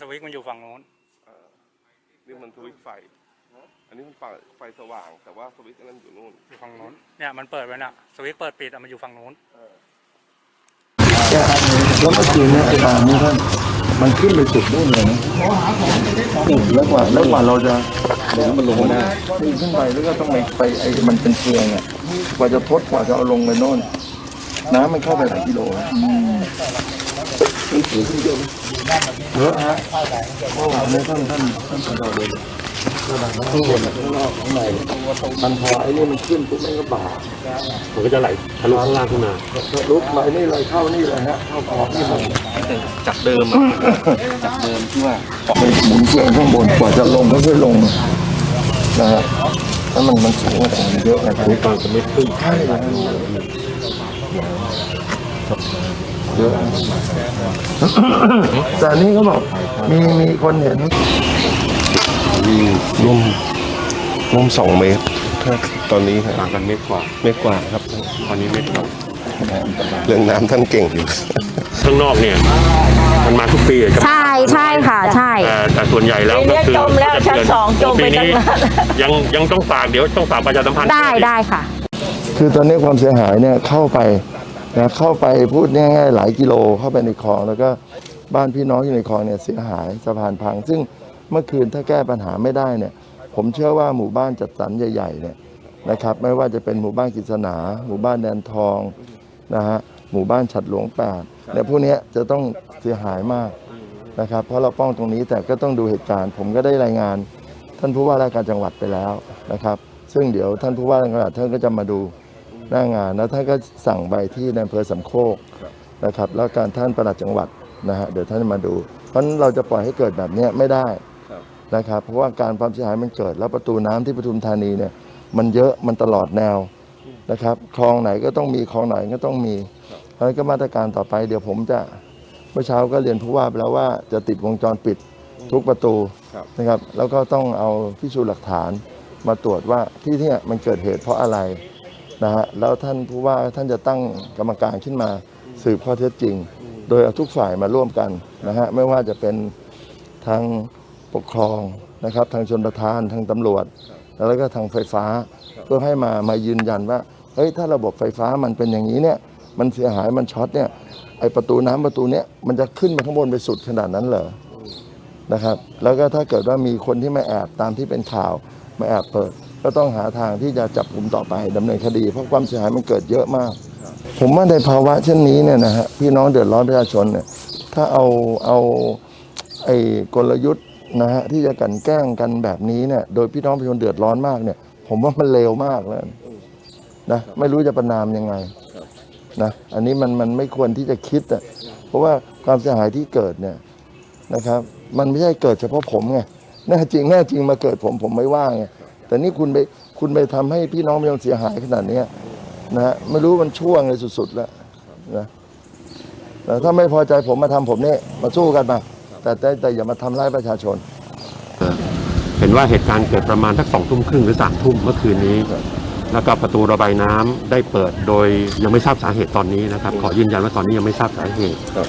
สวิตช์มันอยู่ฝั่งโน้นเออนี่มันสวิตช์ไฟ อันนี้มันฝั่งไฟสว่าง แต่ว่าสวิตช์อันนั้นอยู่นู่นอยู่ฝั่งโน้น เนี่ยมันเปิดไว้น่ะ สวิตช์เปิดปิดอะมันอยู่ฝั่งโน้น แล้วเมื่อคืนเนี่ยไอ้ตามนี่ท่านมันขึ้นไปสุดนู่นเลยนะแล้วกว่าแล้วกว่าเราจะเดี๋ยวมันลงมาได้ปีนขึ้นไปแล้วก็ต้องไปไปไอ้มันเป็นเฟืองอะกว่าจะทดกว่าจะเอาลงไปโน่นน้ำมันเข้าไปหลายกิโลนะ มันสูงขึ้นเยอะไหมเยอะฮะโอ้เนี่ยท่านท่านท่านท่านเราเลยข้างบนข้างนอกข้างในมันพอไอ้นี่มันขึ้นปุ๊บมันก็บามันก็จะไหลทะลุข้างล่างขึ้นมาลุมาไอ้นี่เลยเข้านี่เลยฮะเข้าคอที่มันจากเดิมจากเดิมที่ว่าไปหมุนเครื่องข้างบนกว่าจะลงก็ค่อยลงนะฮะแล้วมันมันสูงกว่าแต่มันเยอะนะครับตอนสมิธขึ้นใช่เลย เยอะ แต่อันนี้เขาบอกมีมีคนเห็นร่วมร่วมสองเมตรถ้าตอนนี้ครับต่างกันเมตรกว่าเมตรกว่าครับ ตอนนี้เมตรกว่าเรื่องน้ำท่านเก่งอยู่ข้างนอกเนี่ยมันมาทุกปีอะจะใช่ใช่ค่ะใช่แต่แต่ส่วนใหญ่แล้วปีก็นี้คือจมแล้วชั้นสองจมไปปีนี้ตั้งนานยังยังต้องฝากเดี๋ยวต้องฝากประชาสัมพันธ์ได้ได้ค่ะ คือตอนนี้ความเสียหายเนี่ยเข้าไป นะเข้าไปพูดง่ายๆหลายกิโลเข้าไปในคลอง แล้วก็บ้านพี่น้องอยู่ในคลองเนี่ยเสียหายสะพานพัง ซึ่งเมื่อคืนถ้าแก้ปัญหาไม่ได้เนี่ย ผมเชื่อว่าหมู่บ้านจัดสรรใหญ่ๆเนี่ยนะครับ ไม่ว่าจะเป็นหมู่บ้านกิษณาหมู่บ้านแดนทองนะฮะหมู่บ้านฉัดหลวงแปดเนี่ยพวกนี้จะต้องเสียหายมากนะครับ เพราะเราป้องตรงนี้แต่ก็ต้องดูเหตุการณ์ ผมก็ได้รายงาน ท่านผู้ว่าราชการจังหวัดไปแล้วนะครับ ซึ่งเดี๋ยวท่านผู้ว่าราชการจังหวัดท่านก็จะมาดู หน้างานแล้วท่านก็สั่งไปที่ในอำเภอสำโคกนะครับแล้วการท่านประหลัดจังหวัดนะฮะเดี๋ยวท่านมาดู เพราะฉะนั้นเราจะปล่อยให้เกิดแบบเนี้ยไม่ได้นะครับเพราะว่าการความเสียหายมันเกิด แล้วประตูน้ำที่ปทุมธานีเนี่ยมันเยอะมันตลอดแนวนะครับคลองไหนก็ต้องมีคลองไหนก็ต้องมีเพราะฉะนั้นก็มาตรการต่อไป เดี๋ยวผมจะเมื่อเช้าก็เรียนผู้ว่าไปแล้วว่าจะติดวงจรปิดทุกประตูครับนะครับแล้วก็ต้องเอาพิสูจน์หลักฐานมาตรวจว่าที่เนี่ยมันเกิดเหตุเพราะอะไร นะฮะแล้วท่านผู้ว่าท่านจะตั้งกรรมการขึ้นมาสืบข้อเท็จจริง โดยเอาทุกฝ่ายมาร่วมกันนะฮะไม่ว่าจะเป็นทางปกครองนะครับทางชนประทานทางตำรวจ แล้วก็ทางไฟฟ้าเพื่อให้มามายืนยันว่าเฮ้ยถ้าระบบไฟฟ้ามันเป็นอย่างนี้เนี่ยมันเสียหายมันช็อตเนี่ยไอประตูน้ำประตูเนี้ยมันจะขึ้นไปข้างบนไปสุดขนาดนั้นเหรอนะครับ แล้วก็ถ้าเกิดว่ามีคนที่มาแอบตามที่เป็นข่าวมาแอบเปิด ก็ต้องหาทางที่จะจับกลุ่มต่อไปดำเนินคดี เพราะความเสียหายมันเกิดเยอะมาก ผมว่าในภาวะเช่นนี้เนี่ยนะฮะพี่น้องเดือดร้อนประชาชนเนี่ยถ้าเอาเอาไอ้กลยุทธ์นะฮะที่จะกลันแกล้งกันแบบนี้เนี่ยโดยพี่น้องประชาชนเดือดร้อนมากเนี่ย ผมว่ามันเลวมากเลยนะไม่รู้จะประนามยังไงนะอันนี้มันมันไม่ควรที่จะคิดอะเพราะว่าความเสียหายที่เกิดเนี่ยนะครับ มันไม่ใช่เกิดเฉพาะผมไงแน่จริงแน่จริงมาเกิดผมผมไม่ว่าไง แต่นี่คุณไปคุณไปทำให้พี่น้องประชาชนเสียหายขนาดเนี้ยนะฮะไม่รู้มันช่วงเลยสุดๆแล้วนะแต่ถ้าไม่พอใจผมมาทำผมเนี่ยมาสู้กันมาแต่แต่แต่อย่ามาทำร้ายประชาชน เห็นว่าเหตุการณ์เกิดประมาณสักสองทุ่มครึ่งหรือสามทุ่มเมื่อคืนนี้แล้วก็ประตูระบายน้ำได้เปิดโดยยังไม่ทราบสาเหตุตอนนี้นะครับ ขอยืนยันว่าตอนนี้ยังไม่ทราบสาเหตุครับ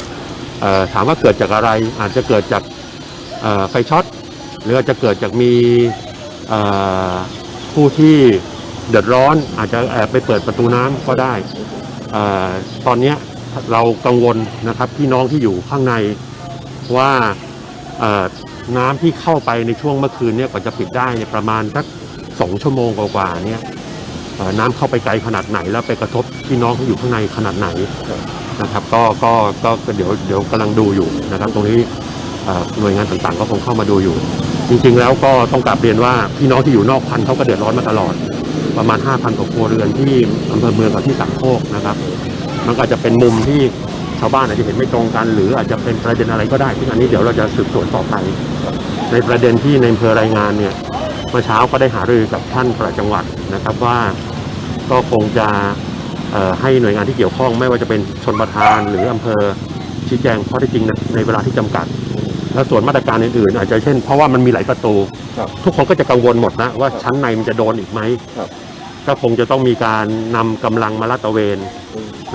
เอ่อถามว่าเกิดจากอะไรอาจจะเกิดจากเอ่อไฟช็อตหรืออาจจะเกิดจากมีเอ่อ ผู้ที่เดือดร้อนอาจจะแอบไปเปิดประตูน้ำก็ได้อตอนเนี้ยเรากังวลนะครับพี่น้องที่อยู่ข้างในว่าน้ำที่เข้าไปในช่วงเมื่อคืนเนี่ยกว่าจะปิดได้เนี่ยประมาณสักสองชั่วโมงกว่าๆเนี่ยน้ำเข้าไปไกลขนาดไหนแล้วไปกระทบพี่น้องที่อยู่ข้างในขนาดไหนนะครับ ก็ก็ก็เดี๋ยวเดี๋ยวกำลังดูอยู่นะครับ ตรงนี้หน่วยงานต่างๆ ก็คงเข้ามาดูอยู่ จริงๆ แล้วก็ต้องกลับเรียนว่าพี่น้องที่อยู่นอกพันธุ์เขาก็เดือดร้อนมาตลอด ประมาณ 5,000กว่าครัวเรือนที่อำเภอเมืองกับที่สามโคกนะครับ มันก็อาจจะเป็นมุมที่ชาวบ้านอาจจะเห็นไม่ตรงกัน หรืออาจจะเป็นประเด็นอะไรก็ได้ซึ่งอันนี้เดี๋ยวเราจะสืบสวนต่อไป ในประเด็นที่ในอำเภอรายงานเนี่ยเมื่อเช้าก็ได้หารือกับท่านปลัดจังหวัดนะครับว่าก็คงจะให้หน่วยงานที่เกี่ยวข้องไม่ว่าจะเป็นชนประทานหรืออำเภอชี้แจงข้อเท็จจริงในในเวลาที่จำกัด แล้วส่วนมาตรการอื่นๆอาจจะเช่น เพราะว่ามันมีหลายประตู ครับทุกคนก็จะกังวลหมดนะว่าชั้นในมันจะโดนอีกไหมครับ ก็คงจะต้องมีการนำกำลังมาลาดตระเวน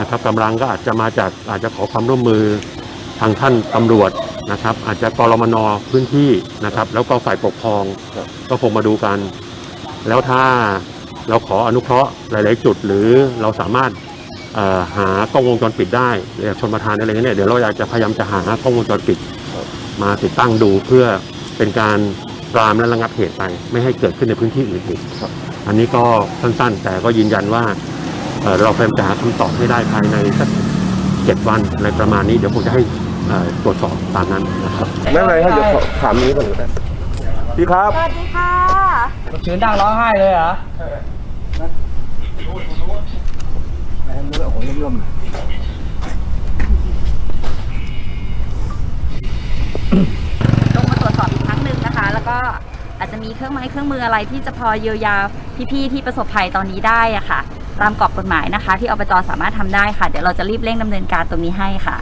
นะครับกำลังก็อาจจะมาจากอาจจะขอความร่วมมือทางท่านตำรวจนะครับ อาจจะกรมนพื้นที่นะครับ แล้วก็ฝ่ายปกครองครับ ก็คงมาดูกัน แล้วถ้าเราขออนุเคราะห์หลาย ๆ จุด หรือเราสามารถเอ่อหากล้องวงจรปิดได้หรือชนประทานอะไรเงี้ยเดี๋ยวเราอยากจะพยายามจะหากล้องวงจรปิด มาติดตั้งดูเพื่อเป็นการปรามและระงับเหตุไปไม่ให้เกิดขึ้นในพื้นที่อื่นอีกครับอันนี้ก็สั้นๆ แต่ก็ยืนยันว่าเอ่อเราพยายามจะหาคำตอบให้ได้ภายในสักเจ็ดวันอะไรประมาณนี้เดี๋ยวผมจะให้เอ่อตรวจสอบตามนั้นนะครับ ไม่เป็นไรครับเดี๋ยวขอถามนี้ก่อนก็ได้พี่ครับ สวัสดีค่ะ ชื้นดังร้องไห้เลยเหรอ ลงมาตรวจสอบอีกครั้งหนึ่งนะคะ แล้วก็อาจจะมีเครื่องไม้เครื่องมืออะไรที่จะพอเยียวยาพี่ๆที่ประสบภัยตอนนี้ได้อะค่ะ ตามกรอบกฎหมายนะคะ ที่อบจสามารถทำได้ค่ะ เดี๋ยวเราจะรีบเร่งดำเนินการตรงนี้ให้ค่ะ